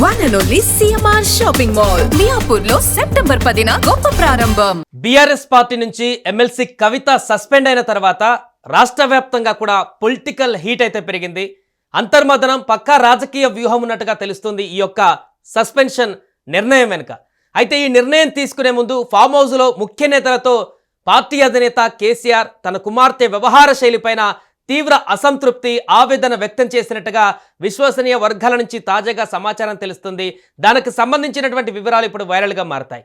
One and only CMR shopping mall మియాపూర్లో September పదిన గొప్ప ప్రారంభం. బీఆర్ఎస్ పార్టీ నుంచి ఎమ్మెల్సీ కవిత సస్పెండ్ అయిన తర్వాత రాష్ట్ర వ్యాప్తంగా కూడా పొలిటికల్ హీట్ అయితే పెరిగింది. అంతర్మదనం పక్కా రాజకీయ వ్యూహం ఉన్నట్టుగా తెలుస్తుంది ఈ యొక్క సస్పెన్షన్ నిర్ణయం వెనుక. అయితే ఈ నిర్ణయం తీసుకునే ముందు ఫామ్ హౌస్లో ముఖ్య నేతలతో పార్టీ అధినేత కేసీఆర్ తన కుమార్తె వ్యవహార శైలిపైన తీవ్ర అసంతృప్తి ఆవేదన వ్యక్తం చేసినట్టుగా విశ్వసనీయ వర్గాల నుంచి తాజాగా సమాచారం తెలుస్తుంది. దానికి సంబంధించినటువంటి వివరాలు ఇప్పుడు వైరల్గా మారతాయి.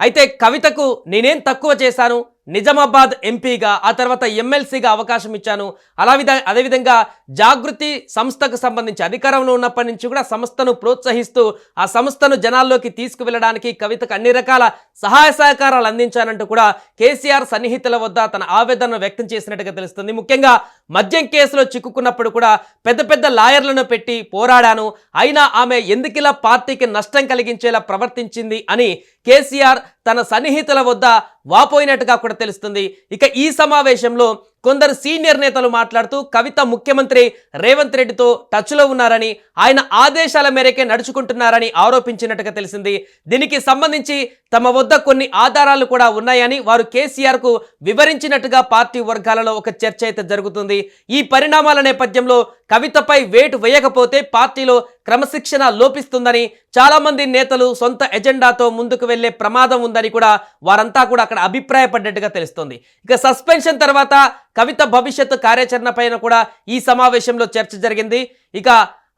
అయితే కవితకు నేనేం తక్కువ చేశాను? నిజామాబాద్ ఎంపీగా ఆ తర్వాత ఎమ్మెల్సీగా అవకాశం ఇచ్చాను. అలా విధ అదేవిధంగా జాగృతి సంస్థకు సంబంధించి అధికారంలో ఉన్నప్పటి నుంచి కూడా సంస్థను ప్రోత్సహిస్తూ ఆ సంస్థను జనాల్లోకి తీసుకువెళ్ళడానికి కవితకు అన్ని రకాల సహాయ సహకారాలు అందించానంటూ కూడా కేసీఆర్ సన్నిహితుల వద్ద తన ఆవేదనను వ్యక్తం చేసినట్టుగా తెలుస్తుంది. ముఖ్యంగా మద్యం కేసులో చిక్కుకున్నప్పుడు కూడా పెద్ద పెద్ద లాయర్లను పెట్టి పోరాడాను. అయినా ఆమె ఎందుకిలా పార్టీకి నష్టం కలిగించేలా ప్రవర్తించింది అని కేసీఆర్ తన సన్నిహితుల వద్ద వాపోయినట్టుగా కూడా తెలుస్తుంది. ఇక ఈ సమావేశంలో కొందరు సీనియర్ నేతలు మాట్లాడుతూ కవిత ముఖ్యమంత్రి రేవంత్ రెడ్డితో టచ్లో ఉన్నారని ఆయన ఆదేశాల మేరకే నడుచుకుంటున్నారని ఆరోపించినట్టుగా తెలిసింది. దీనికి సంబంధించి తమ వద్ద కొన్ని ఆధారాలు కూడా ఉన్నాయని వారు కేసీఆర్కు వివరించినట్టుగా పార్టీ వర్గాలలో ఒక చర్చ అయితే జరుగుతుంది. ఈ పరిణామాల నేపథ్యంలో కవితపై వేటు వేయకపోతే పార్టీలో క్రమశిక్షణ లోపిస్తుందని చాలామంది నేతలు సొంత ఎజెండాతో ముందుకు వెళ్ళే ప్రమాదం ఉందని కూడా వారంతా కూడా అక్కడ అభిప్రాయపడ్డట్టుగా తెలుస్తుంది. ఇక సస్పెన్షన్ తర్వాత కవిత భవిష్యత్తు కార్యాచరణ పైన కూడా ఈ సమావేశంలో చర్చ జరిగింది. ఇక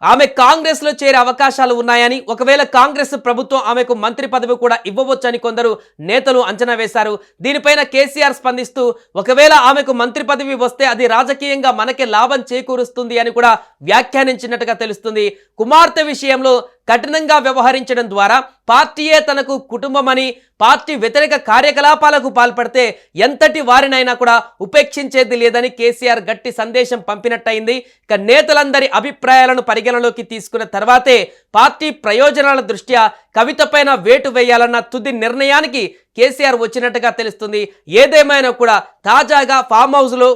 ఆమె కాంగ్రెస్లో చేరే అవకాశాలు ఉన్నాయని ఒకవేళ కాంగ్రెస్ ప్రభుత్వం ఆమెకు మంత్రి పదవి కూడా ఇవ్వవచ్చని కొందరు నేతలు అంచనా వేశారు. దీనిపైన కేసీఆర్ స్పందిస్తూ ఒకవేళ ఆమెకు మంత్రి పదవి వస్తే అది రాజకీయంగా మనకే లాభం చేకూరుస్తుంది అని కూడా వ్యాఖ్యానించినట్టుగా తెలుస్తుంది. కుమార్తె విషయంలో కఠినంగా వ్యవహరించడం ద్వారా పార్టీయే తనకు కుటుంబమని పార్టీ వ్యతిరేక కార్యకలాపాలకు పాల్పడితే ఎంతటి వారినైనా కూడా ఉపేక్షించేది లేదని కేసీఆర్ గట్టి సందేశం పంపినట్టయింది. ఇక నేతలందరి అభిప్రాయాలను పరిగణలోకి తీసుకున్న తర్వాతే పార్టీ ప్రయోజనాల దృష్ట్యా కవితపైన వేటు వేయాలన్న తుది నిర్ణయానికి కేసీఆర్ వచ్చినట్టుగా తెలుస్తుంది. ఏదేమైనా కూడా తాజాగా ఫామ్ హౌస్లో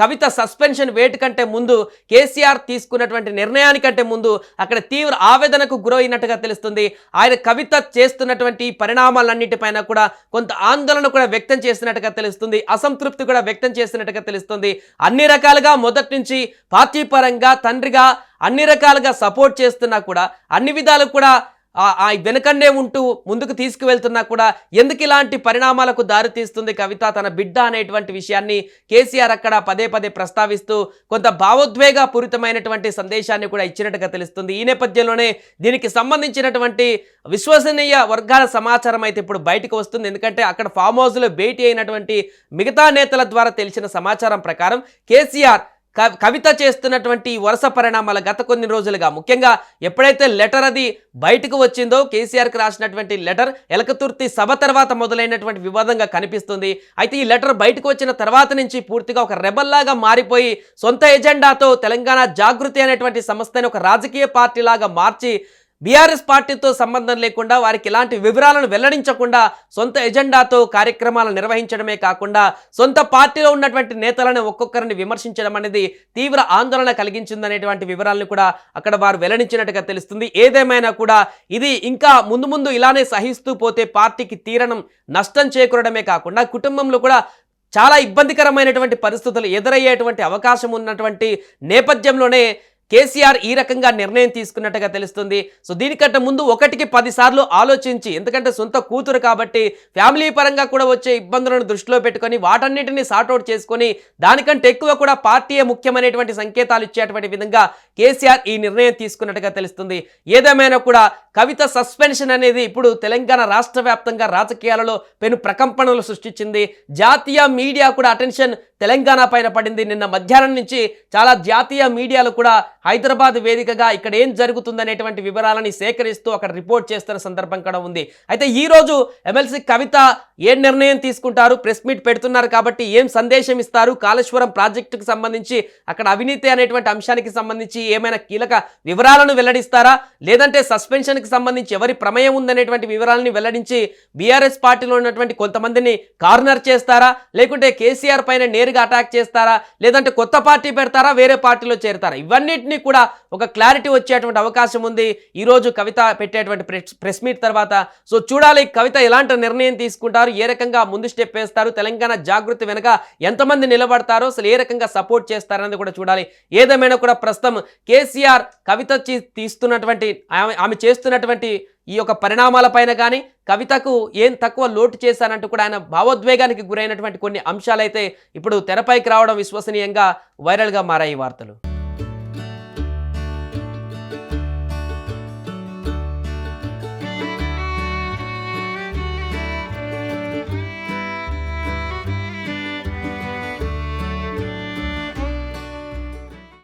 కవిత సస్పెన్షన్ వేటు కంటే ముందు కేసీఆర్ తీసుకున్నటువంటి నిర్ణయానికంటే ముందు అక్కడ తీవ్ర ఆవేదనకు గురైనట్టుగా తెలుస్తుంది. ఆయన కవిత చేస్తున్నటువంటి పరిణామాలన్నిటిపైన కూడా కొంత ఆందోళన కూడా వ్యక్తం చేసినట్టుగా తెలుస్తుంది. అసంతృప్తి కూడా వ్యక్తం చేసినట్టుగా తెలుస్తుంది. అన్ని రకాలుగా మొదటి నుంచి పార్టీ పరంగా తండ్రిగా అన్ని రకాలుగా సపోర్ట్ చేస్తున్నా కూడా అన్ని విధాలు కూడా ఆ- వెనుకన్నే ఉంటూ ముందుకు తీసుకువెళ్తున్నా కూడా ఎందుకు ఇలాంటి పరిణామాలకు దారితీస్తుంది కవిత తన బిడ్డ అనేటువంటి విషయాన్ని కేసీఆర్ అక్కడ పదే పదే ప్రస్తావిస్తూ కొంత భావోద్వేగ పూరితమైనటువంటి సందేశాన్ని కూడా ఇచ్చినట్టుగా తెలుస్తుంది. ఈ నేపథ్యంలోనే దీనికి సంబంధించినటువంటి విశ్వసనీయ వర్గాల సమాచారం అయితే ఇప్పుడు బయటకు వస్తుంది. ఎందుకంటే అక్కడ ఫామ్ హౌస్లో భేటీ అయినటువంటి మిగతా నేతల ద్వారా తెలిసిన సమాచారం ప్రకారం కేసీఆర్ కవిత చేస్తున్నటువంటి ఈ వరుస పరిణామాలు గత కొన్ని రోజులుగా ముఖ్యంగా ఎప్పుడైతే లెటర్ అది బయటకు వచ్చిందో కేసీఆర్కి రాసినటువంటి లెటర్ ఎలకతుర్తి సభ తర్వాత మొదలైనటువంటి వివాదంగా కనిపిస్తుంది. అయితే ఈ లెటర్ బయటకు వచ్చిన తర్వాత నుంచి పూర్తిగా ఒక రెబల్లాగా మారిపోయి సొంత ఎజెండాతో తెలంగాణ జాగృతి అనేటువంటి సంస్థని ఒక రాజకీయ పార్టీలాగా మార్చి బీఆర్ఎస్ పార్టీతో సంబంధం లేకుండా వారికి ఇలాంటి వివరాలను వెల్లడించకుండా సొంత ఎజెండాతో కార్యక్రమాలు నిర్వహించడమే కాకుండా సొంత పార్టీలో ఉన్నటువంటి నేతలను ఒక్కొక్కరిని విమర్శించడం అనేది తీవ్ర ఆందోళన కలిగించిందనేటువంటి వివరాలను కూడా అక్కడ వారు వెల్లడించినట్టుగా తెలుస్తుంది. ఏదేమైనా కూడా ఇది ఇంకా ముందు ముందు ఇలానే సహిస్తూ పోతే పార్టీకి తీరనం నష్టం చేకూరడమే కాకుండా కుటుంబంలో కూడా చాలా ఇబ్బందికరమైనటువంటి పరిస్థితులు ఎదురయ్యేటువంటి అవకాశం ఉన్నటువంటి నేపథ్యంలోనే కేసీఆర్ ఈ రకంగా నిర్ణయం తీసుకున్నట్టుగా తెలుస్తుంది. సో దీనికంటే ముందు ఒకటికి పదిసార్లు ఆలోచించి ఎందుకంటే సొంత కూతురు కాబట్టి ఫ్యామిలీ పరంగా కూడా వచ్చే ఇబ్బందులను దృష్టిలో పెట్టుకొని వాటన్నిటిని సార్ట్అవుట్ చేసుకొని దానికంటే ఎక్కువ కూడా పార్టీయే ముఖ్యమైనటువంటి సంకేతాలు ఇచ్చేటువంటి విధంగా కేసీఆర్ ఈ నిర్ణయం తీసుకున్నట్టుగా తెలుస్తుంది. ఏదేమైనా కూడా కవిత సస్పెన్షన్ అనేది ఇప్పుడు తెలంగాణ రాష్ట్ర వ్యాప్తంగా రాజకీయాలలో పెను ప్రకంపనలు సృష్టించింది. జాతీయ మీడియా కూడా అటెన్షన్ తెలంగాణ పైన పడింది. నిన్న మధ్యాహ్నం నుంచి చాలా జాతీయ మీడియాలు కూడా హైదరాబాద్ వేదికగా ఇక్కడ ఏం జరుగుతుందనేటువంటి వివరాలని సేకరిస్తూ అక్కడ రిపోర్ట్ చేస్తున్న సందర్భం కూడా ఉంది. అయితే ఈ రోజు ఎమ్మెల్సీ కవిత ఏ నిర్ణయం తీసుకుంటారు? ప్రెస్ మీట్ పెడుతున్నారు కాబట్టి ఏం సందేశం ఇస్తారు? కాళేశ్వరం ప్రాజెక్టుకు సంబంధించి అక్కడ అవినీతి అనేటువంటి అంశానికి సంబంధించి ఏమైనా కీలక వివరాలను వెల్లడిస్తారా? లేదంటే సస్పెన్షన్కి సంబంధించి ఎవరి ప్రమేయం ఉందనేటువంటి వివరాలని వెల్లడించి బీఆర్ఎస్ పార్టీలో ఉన్నటువంటి కొంతమందిని కార్నర్ చేస్తారా? లేకుంటే కేసీఆర్ పైన నేర్ నేరుగా అటాక్ చేస్తారా? లేదంటే కొత్త పార్టీ పెడతారా? వేరే పార్టీలో చేరుతారా? ఇవన్నిటినీ కూడా ఒక క్లారిటీ వచ్చేటువంటి అవకాశం ఉంది. ఈరోజు కవిత పెట్టేటువంటి ప్రెస్ ప్రెస్ మీట్ తర్వాత. సో చూడాలి కవిత ఎలాంటి నిర్ణయం తీసుకుంటారు? ఏ రకంగా ముందు స్టెప్ వేస్తారు? తెలంగాణ జాగృతి వెనక ఎంతమంది నిలబడతారో? అసలు ఏ రకంగా సపోర్ట్ చేస్తారనేది కూడా చూడాలి. ఏదేమైనా కూడా ప్రస్తుతం కేసీఆర్ కవిత తీస్తున్నటువంటి ఆమె చేస్తున్నటువంటి ఈ యొక్క పరిణామాలపైన కానీ కవితకు ఏం తక్కువ లోటు చేశానంటూ కూడా ఆయన భావోద్వేగానికి గురైనటువంటి కొన్ని అంశాలైతే ఇప్పుడు తెరపైకి రావడం విశ్వసనీయంగా వైరల్గా మారాయి వార్తలు.